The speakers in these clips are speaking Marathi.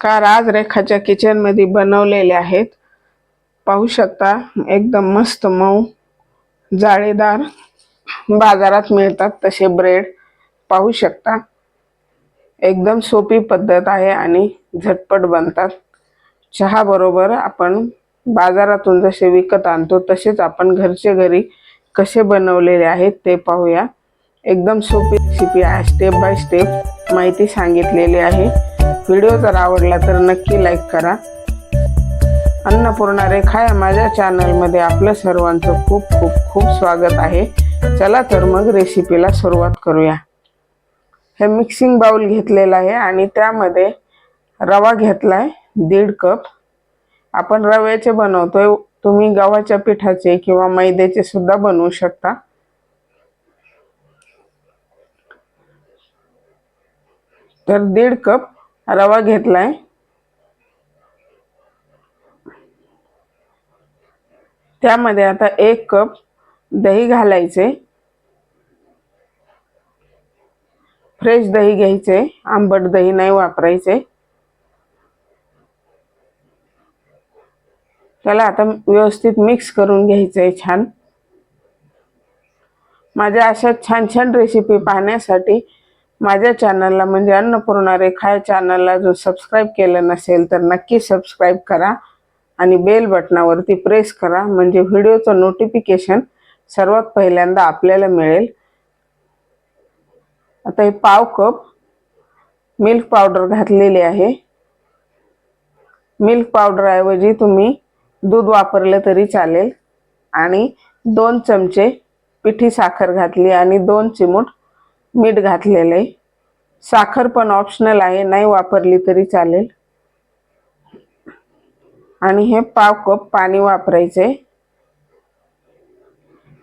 कार आज रेखाच्या किचनमध्ये बनवलेले आहेत. पाहू शकता एकदम मस्त मऊ जाळीदार बाजारात मिळतात तसे ब्रेड पाहू शकता एकदम सोपी पद्धत आहे आणि झटपट बनतात. चहाबरोबर आपण बाजारातून जसे विकत आणतो तसेच आपण घरचे घरी कसे बनवलेले आहेत ते पाहूया. एकदम सोपी रेसिपी आहे. स्टेप बाय स्टेप माहिती सांगितलेली आहे. व्हिडिओ जर आवडला तर नक्की लाईक करा. अन्नपूर्णा रेखा या माझ्या चॅनलमध्ये आपलं सर्वांचं खूप खूप खूप स्वागत आहे. चला तर मग रेसिपीला सुरुवात करूया. हे मिक्सिंग बाउल घेतलेला आहे आणि त्यामध्ये रवा घेतला आहे दीड कप आपण रव्याचे बनवतोय. तुम्ही गव्हाच्या पिठाचे किंवा मैद्याचे सुद्धा बनवू शकता. तर दीड कप रवा घेतलाय. त्यामध्ये आता एक कप दही घालायचे. फ्रेश दही घ्यायचे आंबट दही नाही वापरायचे. त्याला आता व्यवस्थित मिक्स करून घ्यायचं आहे छान. माझ्या अशा छान छान रेसिपी पाहण्यासाठी माझ्या चॅनलला म्हणजे अन्नपूर्णा रेखा या चॅनलला जो सबस्क्राईब केलं नसेल तर नक्की सबस्क्राईब करा आणि बेल बटनावरती प्रेस करा म्हणजे व्हिडिओचं नोटिफिकेशन सर्वात पहिल्यांदा आपल्याला मिळेल. आता हे पाव कप मिल्क पावडर घातलेली आहे. मिल्क पावडरऐवजी तुम्ही दूध वापरलं तरी चालेल. आणि दोन चमचे पिठी साखर घातली आणि दोन चिमूट मीठ घातलेलं. आहे साखर पण ऑप्शनल आहे नाही वापरली तरी चालेल. आणि हे पाव कप पाणी वापरायचे.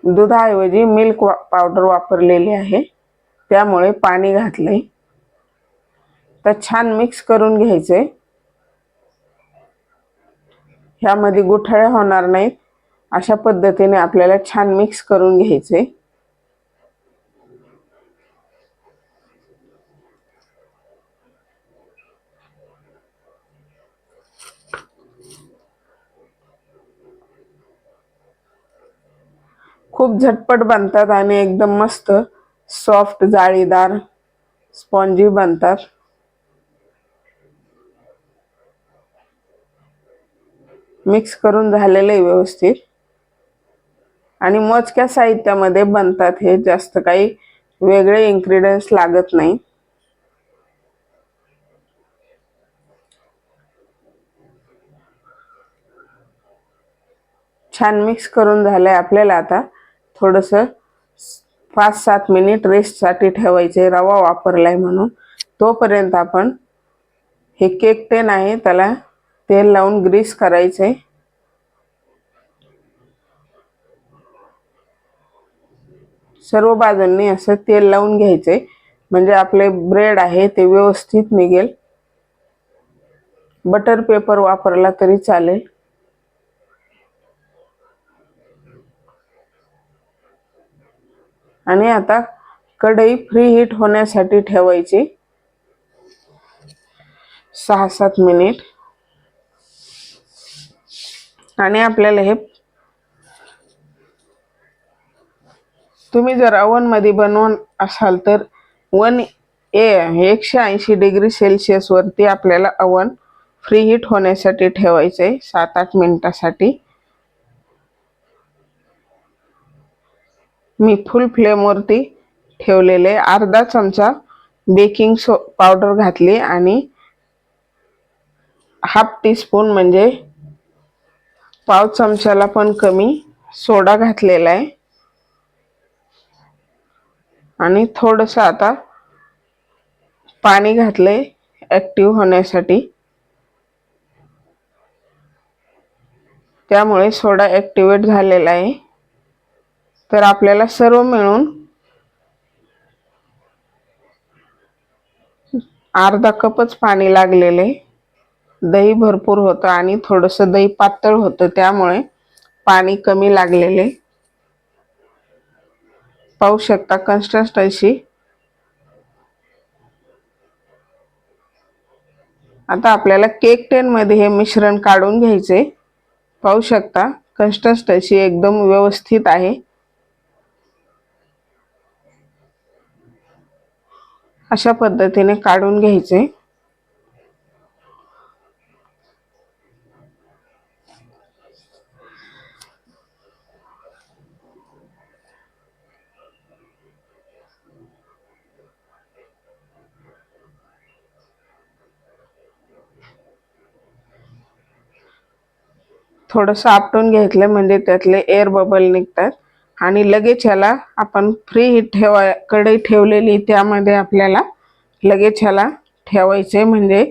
दुधाऐवजी मिल्क वा पावडर वापरलेली आहे. त्यामुळे पाणी घातले तर छान मिक्स करून घ्यायचे. ह्यामध्ये गुठळ्या होणार नाहीत. अशा पद्धतीने आपल्याला छान मिक्स करून घ्यायचे. खूप झटपट बनतात आणि एकदम मस्त सॉफ्ट जाळीदार स्पॉन्जी बनतात. मिक्स करून झालेले व्यवस्थित. आणि मोजक्या साहित्यामध्ये बनतात हे जास्त काही वेगळे इन्ग्रेडियंट्स लागत नाही. छान मिक्स करून झालंय आपल्याला आता. थोडंसं पाच सात मिनिट रेस्टसाठी ठेवायचे. रवा वापरलाय म्हणून. तोपर्यंत आपण हे केक टेन आहे त्याला तेल लावून ग्रीस करायचे. सर्व बाजूंनी असं तेल लावून घ्यायचे. म्हणजे आपले ब्रेड आहे ते व्यवस्थित निघेल. बटर पेपर वापरला तरी चालेल. आणि आता कढई फ्री हीट होण्यासाठी ठेवायची. सहा सात मिनिट आणि आपल्याला हे तुम्ही जर मध्ये बनवून असाल तर वन ए एकशे ऐंशी डिग्री सेल्सिअसवरती आपल्याला अवन फ्री हीट होण्यासाठी ठेवायचं आहे सात आठ मिनिटासाठी. मी फुल फ्लेमवरती ठेवलेले अर्धा चमचा बेकिंग सो पावडर घातली आणि हाफ टीस्पून म्हणजे पाव चमच्याला पण कमी सोडा घातलेला आहे. आणि थोडंसं आता पाणी घातले ॲक्टिव्ह होण्यासाठी. त्यामुळे सोडा ॲक्टिवेट झालेला आहे. तर आपल्याला सर्व मिळून अर्धा कपच पाणी लागलेले. दही भरपूर होतं आणि थोडंसं दही पातळ होतं त्यामुळे पाणी कमी लागलेले. पाहू शकता कन्सिस्टन्सी आता आपल्याला केक टेनमध्ये हे मिश्रण काढून घ्यायचे. पाहू शकता कन्सिस्टन्सी एकदम व्यवस्थित आहे. अशा पद्धतीने काढून घ्यायचे. थोडंसं आपटून घेतलं म्हणजे त्यातले एअर बबल निघतात. आणि लगेच ह्याला आपण फ्री हीट ठेवा कढई ठेवलेली त्यामध्ये आपल्याला लगेच ह्याला ठेवायचे. म्हणजे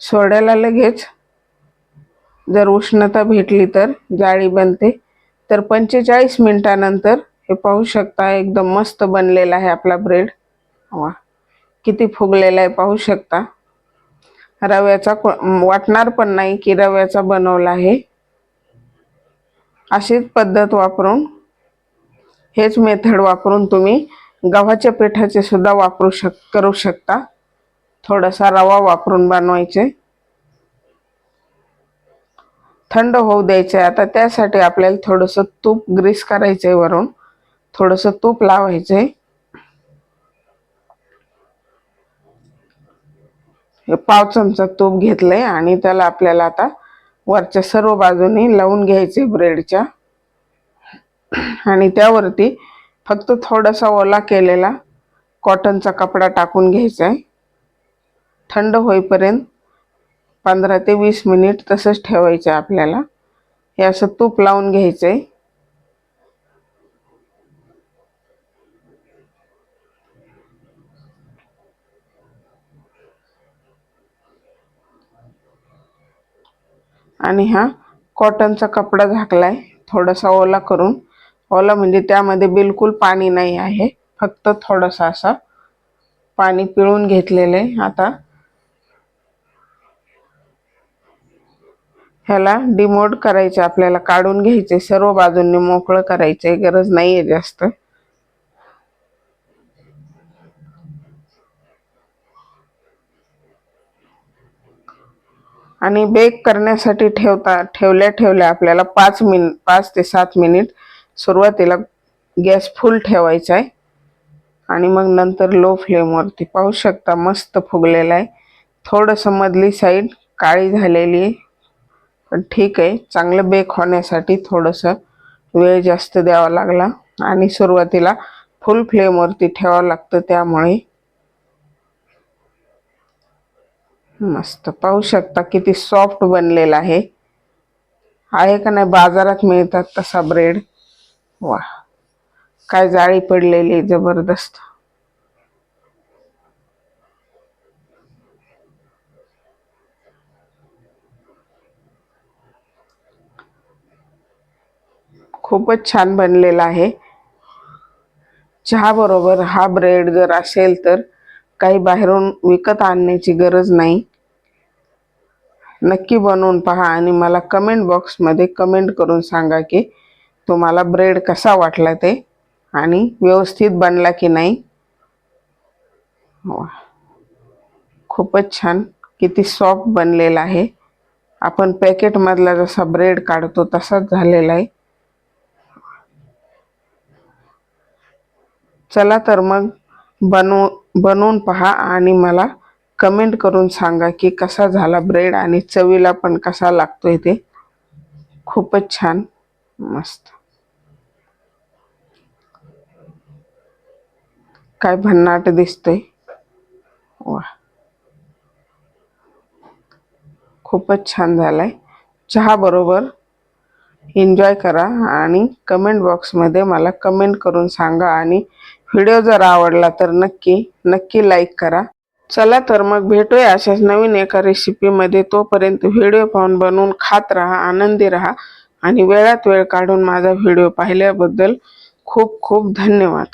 सोड्याला लगेच जर उष्णता भेटली तर जाळी बनते. तर पंचेचाळीस मिनटानंतर हे पाहू शकता एकदम मस्त बनलेला आहे आपला ब्रेड वा किती फुगलेला आहे पाहू शकता. रव्याचा वाटणार पण नाही की रव्याचा बनवला आहे. अशीच पद्धत वापरून हेच मेथड वापरून तुम्ही गव्हाच्या पिठाचे सुद्धा वापरू शक करू शकता. थोडासा रवा वापरून बनवायचे. थंड होऊ द्यायचे आता त्यासाठी आपल्याला थोडंसं तूप ग्रीस करायचंय वरून. थोडंसं तूप लावायचंय. आहे पाव चमचा तूप घेतलंय आणि त्याला आपल्याला आता वरच्या सर्व बाजूनी लावून घ्यायचे ब्रेडच्या. आणि त्यावरती फक्त थोडासा ओला केलेला कॉटनचा कपडा टाकून घ्यायचा आहे थंड होईपर्यंत पंधरा ते वीस मिनिट तसंच ठेवायचं आहे आपल्याला. हे असं तूप लावून घ्यायचं आहे आणि हा कॉटनचा कपडा झाकला आहे थोडासा ओला करून ओला म्हणजे त्यामध्ये बिलकुल पाणी नाही आहे. फक्त थोडंसं असं पाणी पिळून घेतलेलं आहे आता. ह्याला डिमोड करायचे आपल्याला काढून घ्यायचे सर्व बाजूंनी मोकळं करायचे गरज नाही आहे जास्त. आणि बेक करण्यासाठी ठेवता ठेवल्या ठेवल्या आपल्याला पाच मिनिट पाच ते सात मिनिट सुरुवातीला गॅस फुल ठेवायचा आहे. आणि मग नंतर लो फ्लेमवरती पाहू शकता मस्त फुगलेला आहे. थोडंसं मधली साईड काळी झालेली आहे. पण ठीक आहे चांगलं बेक होण्यासाठी थोडंसं वेळ जास्त द्यावा लागला. आणि सुरुवातीला फुल फ्लेमवरती ठेवावं लागतं त्यामुळे. मस्त. पाहू शकता किती सॉफ्ट बनलेला आहे. आहे का नाही? बाजारात मिळतात तसा ब्रेड वा. काय जाळी पडलेली जबरदस्त. खूपच छान बनलेला आहे. चहा बरोबर हा ब्रेड जर असेल तर काही बाहेरून विकत आणण्याची गरज नाही. नक्की बनवून पहा आणि मला कमेंट बॉक्समध्ये कमेंट करून सांगा की तुम्हाला ब्रेड कसा वाटला ते आणि व्यवस्थित बनला की नाही? खूपच छान. किती सॉफ्ट बनलेला आहे. आपण पॅकेटमधला जसा ब्रेड काढतो तसाच झालेला आहे. चला तर मग बनव बनवून पहा आणि मला कमेंट करून सांगा की कसा झाला ब्रेड आणि चवीला पण कसा लागतोय ते. खूपच छान. मस्त. काय भन्नाट दिसतोय. वा. खूपच छान झालाय. चहा बरोबर एन्जॉय करा आणि कमेंट बॉक्समध्ये मला कमेंट करून सांगा आणि व्हिडिओ जर आवडला तर नक्की नक्की लाईक करा. चला तर मग भेटूया अशाच नवीन एका रेसिपीमध्ये तोपर्यंत व्हिडिओ पाहून बनवून खात राहा आनंदी राहा आणि वेळात वेळ काढून माझा व्हिडिओ पाहिल्याबद्दल खूप खूप धन्यवाद.